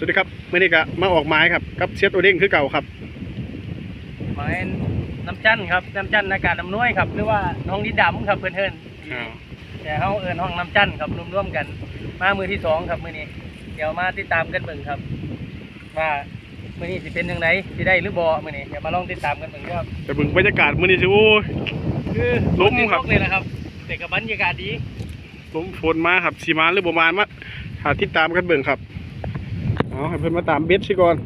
สวัสดีครับเมื่อนี้ก็มาออกไม้ครับกับเชียดโอเด้งคือเก่าครับหมายน้ำจันทร์ครับน้ำจันทร์อากาศน้ำน้อยครับหรือว่าน้องดินดำครับเพื่อนเอิญแต่เขาเอิญห้องน้ำจันทร์ครับร่วมๆกัน มามือที่สองครับมือนี้ เดี๋ยวมาติดตามกันเบิ่งครับ ว่ามือนี้สิเป็นยังไงสิได้หรือบ่มือนี้เดี๋ยวมาลองติดตามกันเบิ่งครับแต่เบึงบรรยากาศมื่อนี้สิโอ้ยคือลมครับนี่แหละครับแต่กับบรรยากาศดีลมฝนมาครับสีมาหรือประมาณมาหาติดตามกันเบิ่งครับ เอาให้เพิ่อนมาตามเบ็ดสิก่อน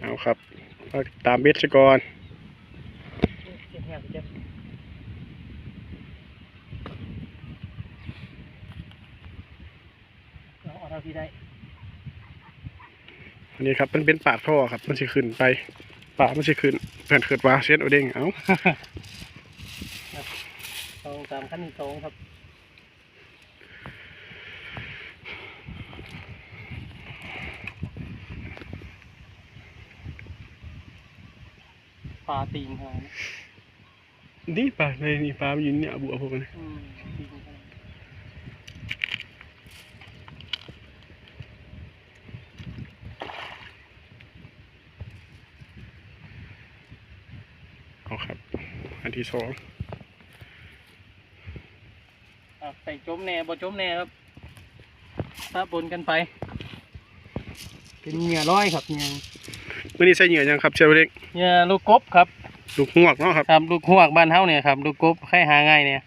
เอาครับมาตามเบ็ดสิก่อนอันนี้ครับมันเป็นป่าท่อครับ มันสิขึ้นไปป่ามันสิขึ้นเพื่อนเกิดว่าเชียดโอเด้งเอาตองตามขั้นตองครับ ลาตีนหางนี่ปลาในนี่ปลามันอยู่เนี่ยบัวพวกนี้อืมตีนหางเอาครับ อันที่สองอะใส่จมแน่บ่จมแน่ครับถ้าปนกันไป เป็นเหงื่อร้อยครับเหงื่อ มื่อนี้ใส่เหยื่อยังครับเชียดโอเด้งเหงื่อลูกกบครับ ลูกหวกเนาะครับครับลูกหวกบ้านเฮาเนี่ยครับลูกกบใครหาง่ายเนี่ย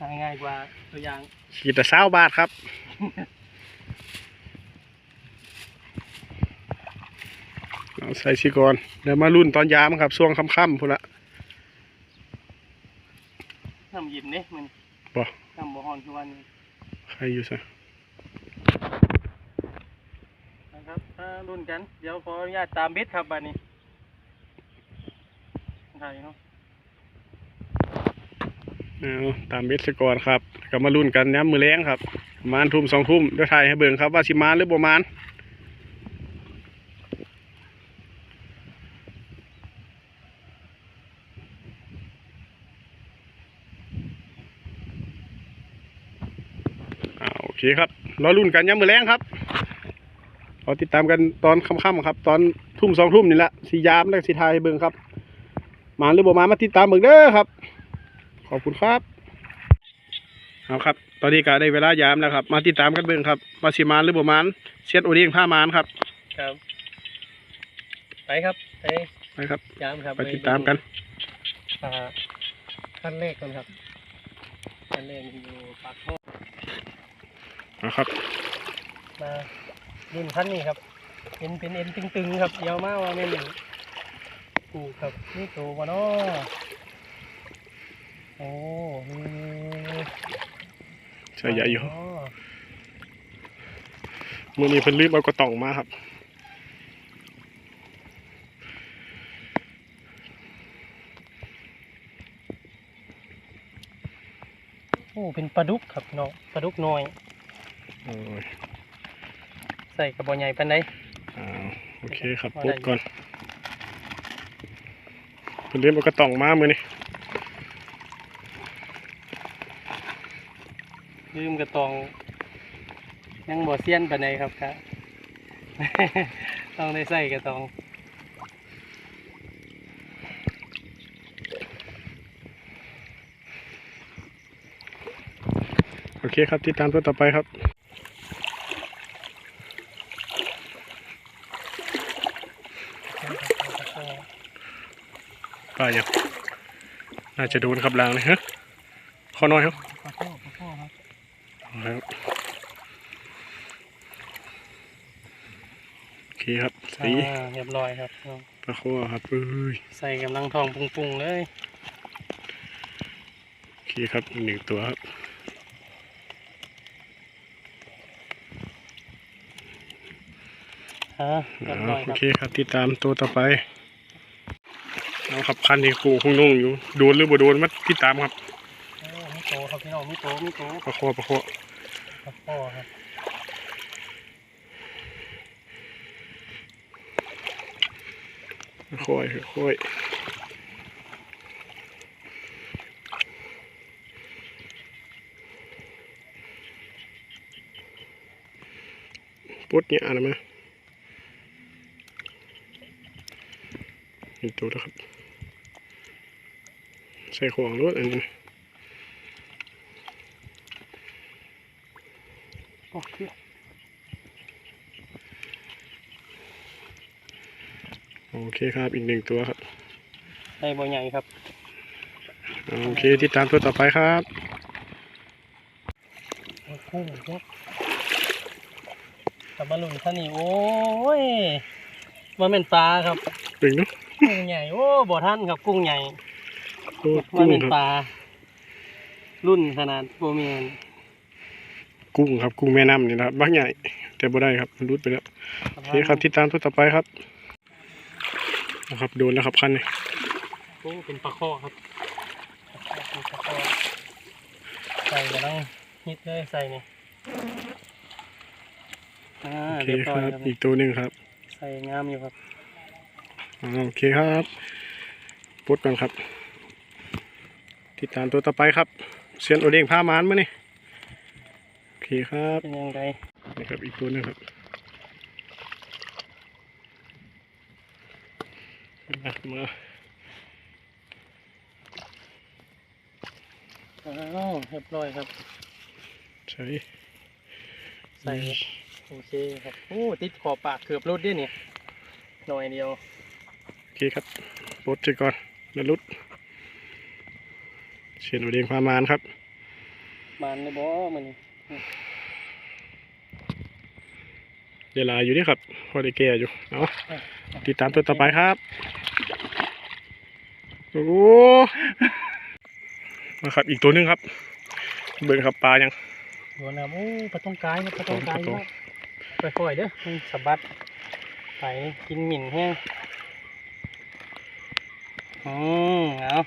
หาง่ายกว่าตัวอย่างขีดแต่เศร้าบาทครับ เอาใส่ชีก่อนเดี๋ยวมารุ่นตอนยามครับช่วงค่ำๆพุ่นละน้ำเย็นเนี่ยมันบ่น้ำบ่ฮ้อนคือวันนี้ใครอยู่ซะ นะ ครับถ้ารุ่นกัน เดี๋ยวขออนุญาตตามบ็ดครับบัดนี้ถ่ายเนาะเอาตามเบ็ดซะก่อนครับแล้วก็มารุ่นกันย้ำมือแรงครับประมาณทุ่มสองทุ่มเดี๋ยวถ่ายให้เบิ่งครับว่าสิมานหรือบ่มานอ่าโอเคครับรอรุ่นกันย้ำมือแรงครับ อติดตามกันตอนค่ำๆครับ ตอนทุ่มสองทุ่มนี่แหละสียามแล้วสีทายให้เบิ่งครับมาหรือบ่มามาติดตามเบิ่งเด้อครับ ขอบคุณครับเอาครับ ตอนนี้ก็ได้เวลายามแล้วครับ มาติดตามกันเบิ่งครับมาสิมานหรือบ่มานเชียดโอเดียงผ้ามานครับครับ ไปครับไปไปครับยามครับไปติดตามกันอ่าขั้นแรกก่อนครับขั้นแรกอยู่ปากท่อเอาครับมา รุ่นขั้นนี้ครับเอ็นเป็นเอ็นตึงๆครับยาวมากว่าไม่นกูครับนี่ตัววะเนาะโอ้นี่ใช่ใหญ่อยู่อ๋อมื้อนี้เพิ่นลืมเอากระต่องมาครับโอ้เป็นปลาดุกครับเนาะปลาดุกน้อยโอ้ย ใส่กระบอกใหญ่ปานใดอ้าวโอเคครับปลดก่อนเพิ่นลืมเอากระต่องมามื้อนี้ลืมกระตองยังบ่เซียนปานใดครับครับ ต้องได้ใส่กระตองโอเคครับติดตามตัวต่อไปครับ ป้ายังน่าจะโดนขับลางเลยฮะขอหน่อยครับปลาข้อปลาข้อครับครับโอเคครับใส่อ่าเรียบร้อยครับปลาข้อครับเอ้ยใส่กำลังทองปุงๆเลยโอเคครับอีกหนึ่งตัวครับฮะเรียบร้อ่าอยโอครับเคครับติดตามตัวต่อไป เอาครับคันที่กูคงนุ่งอยู่โดนหรือบ่โดนมาติดตามครับโอ้มีโตครับพี่น้องมีโตมีโตปลาข้อปลาข้อปลาข้อครับปลาข้อยค่อยปุ๊ดเนี่ยอะไรมา นึ่งตัวแล้วครับ ใส่ของรถอันนี้โอเคโอเคครับอีกหนึ่งตัวครับได้บ่ใหญ่ครับ โอเคติดตามตัวต่อไปครับกุ้งครับกลับมาลุนท่านี่โอ้ยมันเป็นปลาครับ เป็นเนาะ กุ้งใหญ่โอ้บ่ท่านครับกุ้งใหญ่โอ้มันกุ้งเป็นครับปลารุ่นขนาดโบเมียนกุ้งครับ กุ้งแม่น้ำนี่นะครับบางใหญ่แต่บ่ได้ครับมันรุดไปแล้วโอเคครับติดตามตัวต่อไปครับนะครับโดนแล้วครับคันนี้โอ้เป็นปลาข้อครับเป็นปลาข้อใส่กำลังฮิตเลยใส่นี่อ่าโอเคเรียบคร้อยรับครับอีกตัวหนึ่งครับ ใส่งามอยู่ครับอ่า โอเคครับปุ๊ดก่อนครับ ติดตามตัวต่อไปครับเซียนโอเด้งผ้ามานมานี่โอเคครับเป็นยังไงนี่ครับอีกตัวหนึงครับมามาอ้าวเรียบร้อยครับ ใช้ใส่โอเคครับ โอ้ ติดขอบปากเกือบรุดด้วยเนี่ยหน่อยเดียวโอ เคครับปุ๊ดไปก่อนแล้วลุดเซียนโอเด้งผ้ามานครับบานเลยบ่มันเวลาอยู่นี่ครับพอได้แก่อยู่เอาติดตามตัวต่อไปครับโอ้โหมาครับอีกตัวหนึงครับ เบิ่งครับปลายังโดนนะโอ้ปลาต้องกายครับปลาต้องกายปลาต้องไปค่อยๆเด้อมันสะบัดไปกินหมิ่นแห้ง อืมเอา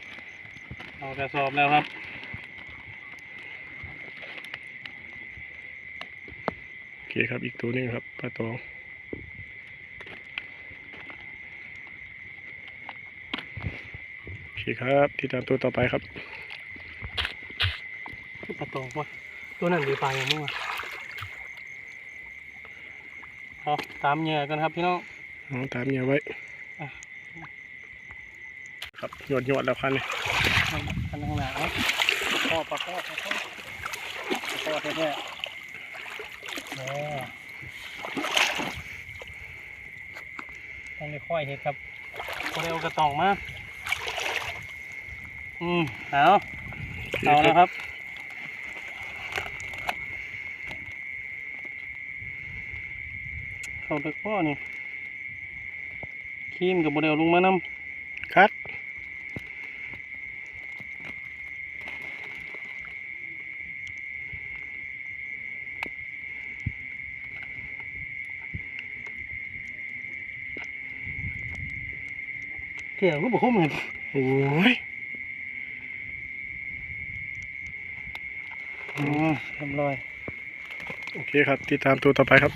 เอากระสอบแล้วครับโอเคครับอีกตัวหนึงครับปลาตองโอเคครับติดตามตัวต่อไปครับปลาตองวะตัวนั้นดีปลาอย่างมั่วเอาตามเหยื่อกันครับพี่น้องเอาตามเงียไว้อะครับ หยดหยดแล้วคันนี้คันข้างหน้าเอาข้อปลาข้อปลาข้อปลาข้อแท้ๆเออต้องได้ค่อยเห็ดครับพอได้เอากระตองมาอืมเอาเอาแล้วครับเขาตะก้อนี่ครีมกับโมเดลลงมานำ เที่ยวก็บอกคุ้มเลยโอ้ยอืมเรียบร้อยโอเคครับ ติดตามตัวต่อไปครับ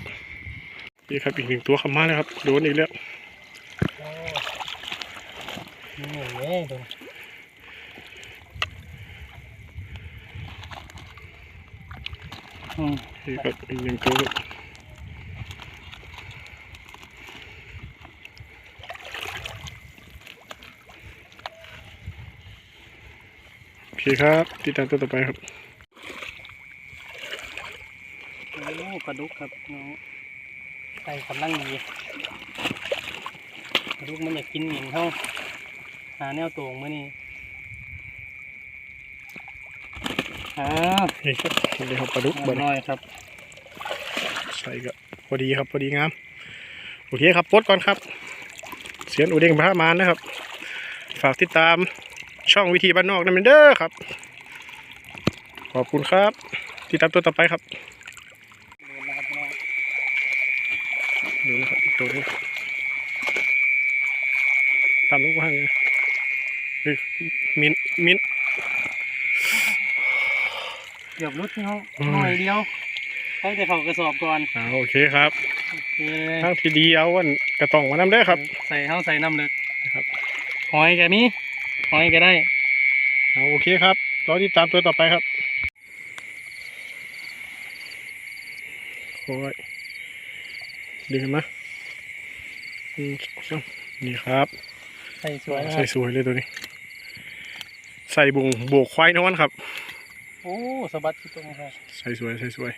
นี่ครับอีกหนึ่งตัวขับมาแล้วครับโดนอีกแล้วโอ้นี่เว้ยตัวนี้อืมนี่ครับอีกหนึ่งตัวครับโอ เคครับติดตามตัวต่อไปครับโอ้ปลาดุกครับน้องใส่กำลังดีปลาดุกมันอยากกินหมิ่นเขาหาแนวตรงมานี่อ่านี่ครับนี่ครับปลาดุกเรีบัยนบร้อยครับ ใส่ก็พอดีครับพอดีงามโอเคครับปลดก่อนครับ เสียนอุเด้งพระมานนะครับ ฝากติดตาม ช่องวิธีบ้านนอกนั่นเด้อครับ ขอบคุณครับ ติดตามตัวต่อไปครับเดินนะครับน้องดูนะครับอีกตัวนี้ตามลูกว่างเลยเฮ้ยมินมินเกือบรุดพี่น้องอืมหน่อยเดียวให้แต่เขากระสอบก่อนอ่าโอเคครับโอเคทางที่ดีเอาวันกระต่องมานำเด้อครับ ใส่เข้าใส่น้ำลึกครับหอยแกมีห อยแกได้เอาโอเคครับรอติดตามตัวต่อไปครับโอ้ยดึงขึ้นมาหนึ่งสองสามนี่ครับใส่สวยนะคใส่รับสวยเลยตัวนี้ ใส่บุงโบกควายนอนครับ โอ้สะบัดที่ตรงครับใส่สวยใส่สวย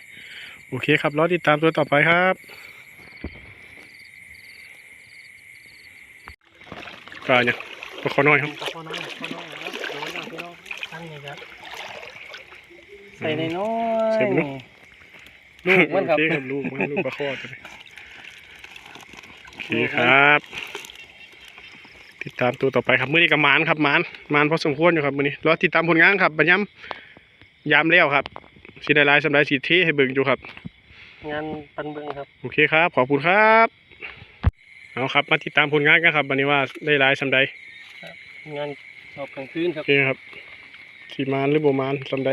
โอเคครับรอติดตามตัวต่อไปครับก็เนี่ย ปลาคอน้อยครับตะข้อน้อยข้อน้อยครับโดนแล้วพี่น้องตั้งนี่ครับ ใส่ในน้อยใส่ไปเนอะลูกมันครับ โอเคครับลูกมันลูกปลาคอตัวนี้โอเคครับ ติดตามตัวต่อไปครับมื้อนี้กับมานครับมานมานพอสมควรอยู่ครับมื้อนี้รอติดตามผลงานครับบัญญัมยามแล้วครับสิได้หลายสำหรับสิเทให้เบิ่งอยู่ครับ งานปันเบิงครับ โอเคครับ ขอบคุณครับ เอาครับ มาติดตามผลงานกันครับวันนี้ว่าได้หลายสำใด งานสอบกลางคืนคโอรับเคครับสีมานหรือโบมานสำใด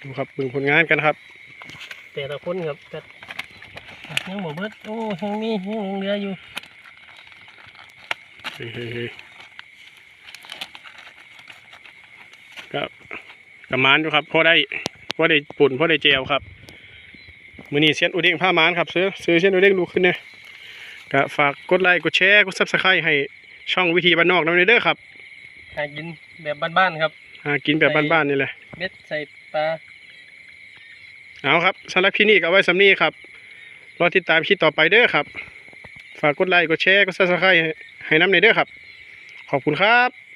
ดูครับเบิ่งผลงานกันครับ แต่ละคนครับแต่ยังบ่เบิดโอ้ยังมียังหลงเหลืออยู่เฮ้ยเฮ้ยเฮ้ยก็กับมานอยู่ครับพอได้พอได้ปุ่นพอได้เจลครับมือนี้เซียนอุเด้งผ้ามานครับซื้อซื้อเซียนอุเด้งดูขึ้นเนี่ย ก็ฝากกดไลค์กดแชร์กดซับสไครต์ให้ช่องวิธีบ้านนอกน้ำเด้อครับหากินแบบบ้านๆครับหากินแบบบ้านๆนี่แหละเม็ดใส่ปลาเอาครับสำหรับคลิปนี้ก็เอาไว้สำนี้ครับรอติดตามคลิปต่อไปเด้อครับ ฝากกดไลค์กดแชร์กดซับสไครต์ให้น้ำในเด้อครับ ขอบคุณครับ